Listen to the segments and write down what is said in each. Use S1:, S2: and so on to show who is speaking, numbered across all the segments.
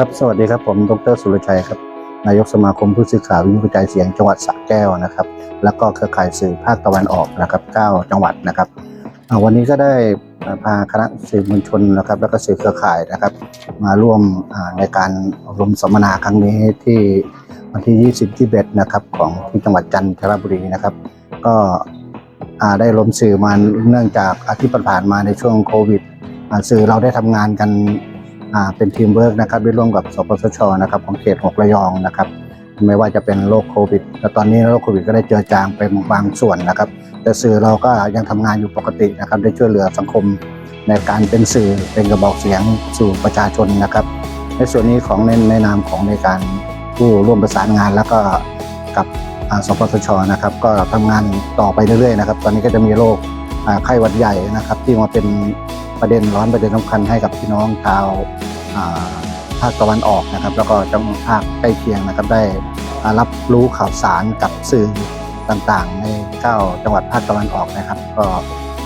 S1: ครับสวัสดีครับผมดรสุรชัยครับนายกสมาคมผู้สื่อข่าววิทยุกระจายเสียงจังหวัดสระแก้วนะครับ แล้วก็เครือข่ายสื่อภาคตะวันออกนะครับ9จังหวัดนะครับวันนี้ก็ได้พาคณะสื่อมวลชนนะครับ แล้วก็สื่อเครือข่ายนะครับ มาร่วมในการอบรมสัมมนาครั้งนี้ที่วันที่ 20ที่เบ็ดนะครับของที่จังหวัดจันทบุรีนะครับ ก็ได้รวมสื่อมาเนื่องจากอาทิตย์ผ่านมาในช่วงโควิด สื่อเราได้ทำงานกัน เป็นทีมเวิร์กนะครับด้ร่วมกับสปสชนะครับของเขตหกระยองนะครับไม่ว่าจะเป็นโรคโควิดแต่ตอนนี้โรคโควิดก็ได้เจอจางเป็นบางส่วนนะครับ แต่สื่อเราก็ยังทำงานอยู่ปกตินะครับ ได้ช่วยเหลือสังคมในการเป็นสื่อเป็นกระบอกเสียงสู่ประชาชนนะครับ ในส่วนนี้ของในในนามของในการผู้ร่วมประสานงานแล้วก็กับสปสชนะครับ ก็ทำงานต่อไปเรื่อยๆนะครับ ตอนนี้ก็จะมีโรคไข้หวัดใหญ่นะครับ ที่มาเป็น ประเด็นร้อนประเด็นสำคัญให้กับพี่น้องชาวภาคตะวันออกนะครับ แล้วก็จังหวัดภาคใกล้เคียงนะครับได้รับรู้ข่าวสารกับสื่อต่างๆ ในเก้าจังหวัดภาคตะวันออกนะครับ ก็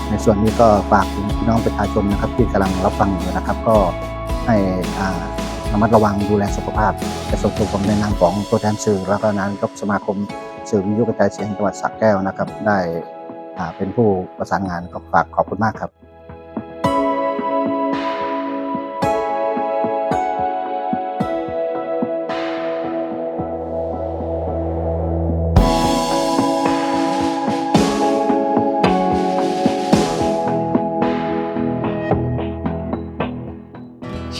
S1: ในส่วนนี้ก็ฝากถึงพี่น้องประชาชนนะครับ ที่กำลังรับฟังอยู่นะครับ ก็ให้ระมัดระวังดูแลสุขภาพและส่งตัวผมในนามของตัวแทนสื่อ แล้วก็นายกสมาคมสื่อวิทยุกระจายเสียงจังหวัดสระแก้วนะครับ ได้เป็นผู้ประสานงานก็ฝากขอบคุณมากครับ